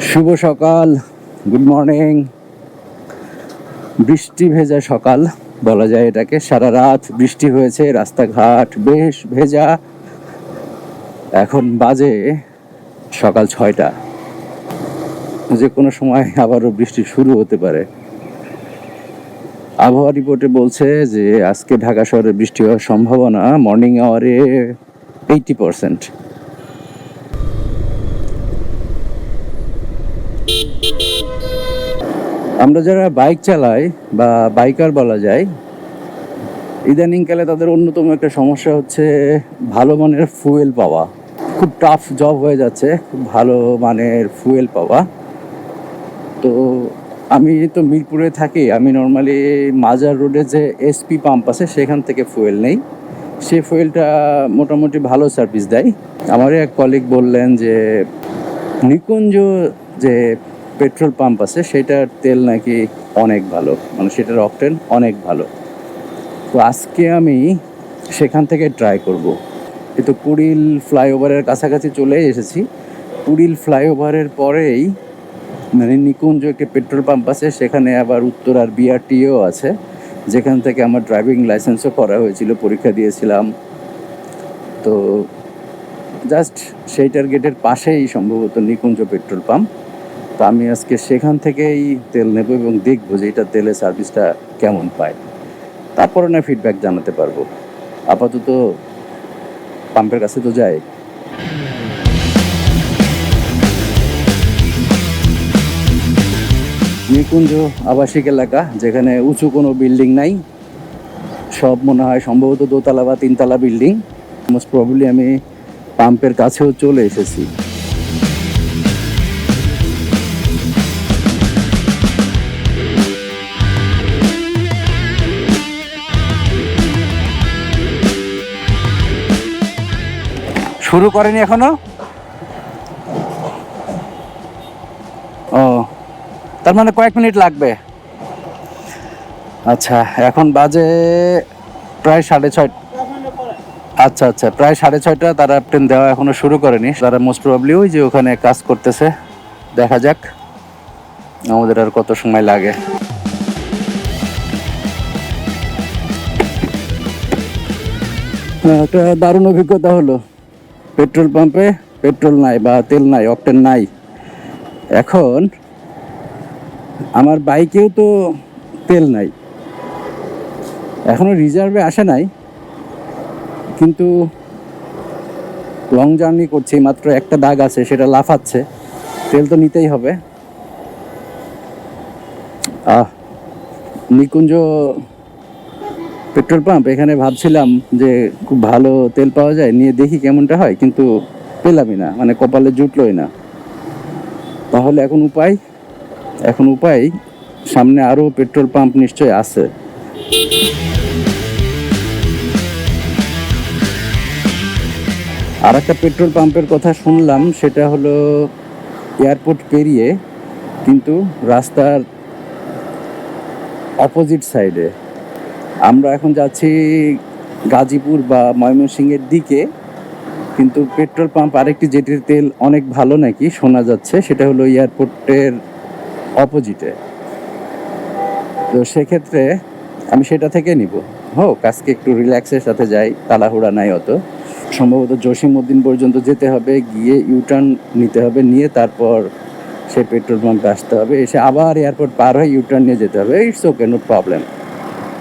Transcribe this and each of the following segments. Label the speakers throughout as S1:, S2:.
S1: শুভ সকাল good morning বৃষ্টি ভেজা সকাল বলা যায় এটাকে। সারা রাত বৃষ্টি হয়েছে, রাস্তাঘাট বেশ ভেজা। এখন বাজে সকাল ছয়টা। যে কোনো সময় আবারও বৃষ্টি শুরু হতে পারে। আবহাওয়া রিপোর্টে বলছে যে, আজকে ঢাকা শহরে বৃষ্টি হওয়ার সম্ভাবনা মর্নিং আওয়ারে এইটি পার্সেন্ট আমরা যারা বাইক চালাই বা বাইকার বলা যায় ইদানিংকালে তাদের অন্যতম একটা সমস্যা হচ্ছে ভালো মানের ফুয়েল পাওয়া। খুব টাফ জব হয়ে যাচ্ছে, খুব ভালো মানের ফুয়েল পাওয়া। তো আমি তো মিরপুরে থাকি, আমি নর্মালি মাজার রোডে যে এসপি পাম্প আছে, সেখান থেকে ফুয়েল নেই। সে ফুয়েলটা মোটামুটি ভালো সার্ভিস দেয়। আমারই এক কলিগ বললেন যে, নিকুঞ্জ যে পেট্রোল পাম্প আছে, সেটার তেল নাকি অনেক ভালো। মানে সেটার অকটেন অনেক ভালো। তো আজকে আমি সেখান থেকে ট্রাই করব। এই তো কুড়িল ফ্লাইওভারের কাছাকাছি চলে এসেছি। কুড়িল ফ্লাইওভারের পরেই মানে নিকুঞ্জ একটি পেট্রোল পাম্প আছে, সেখানে আবার উত্তরার বিআরটিও আছে। যেখান থেকে আমার ড্রাইভিং লাইসেন্সও করা হয়েছিল, পরীক্ষা দিয়েছিলাম। তো জাস্ট সেইটার গেটের পাশেই সম্ভবত নিকুঞ্জ পেট্রোল পাম্প। তো আমি আজকে সেখান থেকেই তেল নেব এবং দেখব যে এটা তেলের সার্ভিসটা কেমন পায়। তারপরে না ফিডব্যাক জানাতে পারব। আপাতত পাম্পের কাছে তো যাই। নিকুঞ্জ আবাসিক এলাকা, যেখানে উঁচু কোনো বিল্ডিং নাই। সব মনে হয় সম্ভবত দোতলা বা তিনতলা বিল্ডিং মোস্ট প্রবলি আমি পাম্পের কাছেও চলে এসেছি। শুরু করেনি এখনও? ও তার মানে কয়েক মিনিট লাগবে। আচ্ছা এখন বাজে প্রায় সাড়ে ছয় আচ্ছা আচ্ছা প্রায় সাড়ে ছয়টা তারা ট্রেন দেওয়া এখনও শুরু করেনি। তারা মোস্ট প্রবলি ওই যে ওখানে কাজ করতেছে। দেখা যাক আমাদের আর কত সময় লাগে। হ্যাঁ, একটা দারুণ অভিজ্ঞতা হলো। পেট্রোল পাম্পে পেট্রোল নাই বা তেল নাই, অকটেন নাই। এখন আমার বাইকেও তো তেল নাই। এখনও রিজার্ভে আসে নাই। কিন্তু লং জার্নি করছি, মাত্র একটা দাগ আছে, সেটা লাফাচ্ছে। তেল তো নিতেই হবে। আহ, নিকুঞ্জ পেট্রোল পাম্প, এখানে ভাবছিলাম যে খুব ভালো তেল পাওয়া যায়, নিয়ে দেখি কেমনটা হয়, কিন্তু পেলামই না মানে কপালে জুটলোই না। তাহলে এখন উপায়? এখন উপায়, সামনে আরও পেট্রোল পাম্প নিশ্চয়ই আছে। আর একটা পেট্রোল পাম্পের কথা শুনলাম, সেটা হলো এয়ারপোর্ট পেরিয়ে, কিন্তু রাস্তার অপোজিট সাইডে আমরা এখন যাচ্ছি গাজীপুর বা ময়মনসিংহের দিকে, কিন্তু পেট্রোল পাম্প আরেকটি যেটির তেল অনেক ভালো নাকি শোনা যাচ্ছে, সেটা হলো এয়ারপোর্টের অপোজিটে। তো সেক্ষেত্রে আমি সেটা থেকে নিব। হোক, আজকে একটু রিল্যাক্সের সাথে যাই, তাড়াহুড়া নাই অত। সম্ভবত জসিমউদ্দিন পর্যন্ত যেতে হবে, গিয়ে ইউটার্ন নিতে হবে, নিয়ে তারপর সেই পেট্রোল পাম্পে আসতে হবে। এসে আবার এয়ারপোর্ট পার হয়ে ইউটার্ন নিয়ে যেতে হবে। ইটস ওকে নো প্রবলেম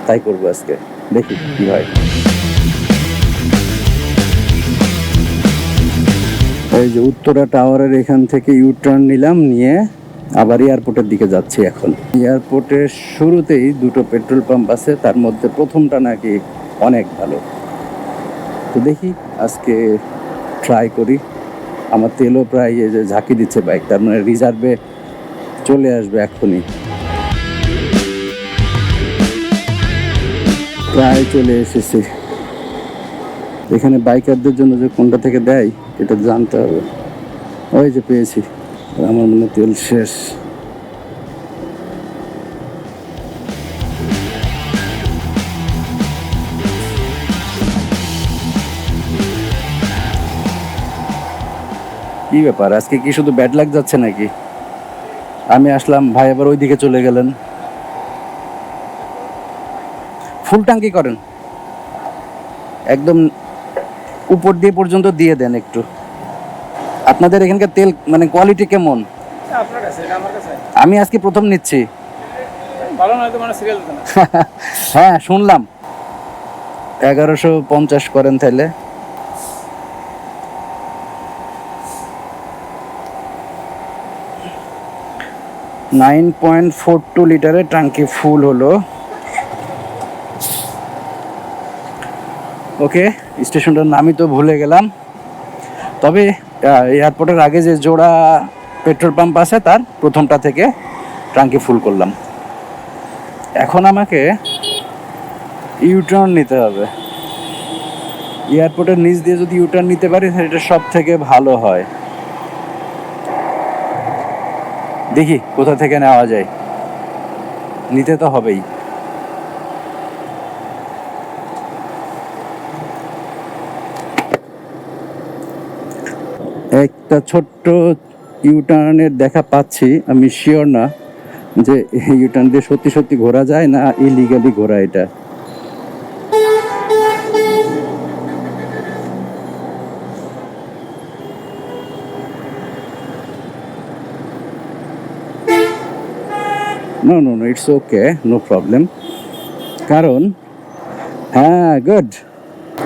S1: তাই করব আজকে। দেখি কি হয়। এই যে উত্তরা টাওয়ারের এখান থেকে ইউটার্ন নিলাম, নিয়ে আবার এয়ারপোর্টের দিকে যাচ্ছি এখন। এয়ারপোর্টের শুরুতেই দুটো পেট্রোল পাম্প আছে, তার মধ্যে প্রথমটা নাকি অনেক ভালো। তো দেখি আজকে ট্রাই করি। আমার তেলও প্রায় এই যে ঝাঁকি দিচ্ছে বাইক তার মানে রিজার্ভে চলে আসবে এক্ষুনি প্রায় চলে এসেছি। এখানে বাইকারদের জন্য যে কোনটা থেকে দেয়, এটা জানতে হবে। ওই যে পেয়েছি। আমার মনে তেল শেষ। কি ব্যাপার? আজকে কি শুধু ব্যাড লাগ যাচ্ছে নাকি? আমি আসলাম, ভাই আবার ওইদিকে চলে গেলেন। ফুল ট্যাঙ্কি করেন? একদম উপর দিয়ে পর্যন্ত দিয়ে দেন একটু। আপনাদের এখানকার তেল মানে কোয়ালিটি কেমন? আমি আজকে প্রথম নিচ্ছি।
S2: মানে
S1: হ্যাঁ শুনলাম। এগারোশো পঞ্চাশ করেন তাহলে। নাইন পয়েন্ট ফোর টু লিটারের ট্যাঙ্কি ফুল হলো। ওকে, স্টেশনটার নামই তো ভুলে গেলাম। তবে এয়ারপোর্টের আগে যে জোড়া পেট্রোল পাম্প আছে, তার প্রথমটা থেকে ট্যাঙ্কি ফুল করলাম। এখন আমাকে ইউটার্ন নিতে হবে। এয়ারপোর্টের নিচ দিয়ে যদি ইউটার্ন নিতে পারি, তাহলে এটা সব থেকে ভালো হয়। দেখি কোথা থেকে নেওয়া যায়। নিতে তো হবেই। একটা ছোট্ট ইউটার্নের দেখা পাচ্ছি, আমি শিওর না যে ইউটার্ন দিয়ে সত্যি সত্যি ঘোরা যায় না ইলিগালি ঘোরা এটা। No no no it's okay no problem কারণ হ্যাঁ গুড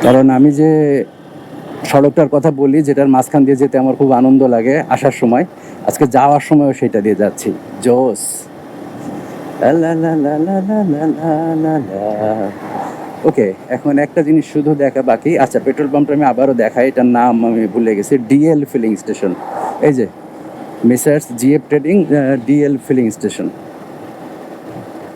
S1: কারণ আমি যে সড়কটার কথা বলি, যেটার মাঝখান দিয়ে যেতে আমার খুব আনন্দ লাগে আসার সময়। আজকে যাওয়ার সময়ও সেটা দিয়ে যাচ্ছি। জোস। ওকে, এখন একটা জিনিস শুধু দেখা বাকি। আচ্ছা পেট্রোল পাম্পটা আমি আবারও দেখাই, এটার নাম আমি ভুলে গেছি। DL filling station. এই যে Messrs GF trading DL filling station.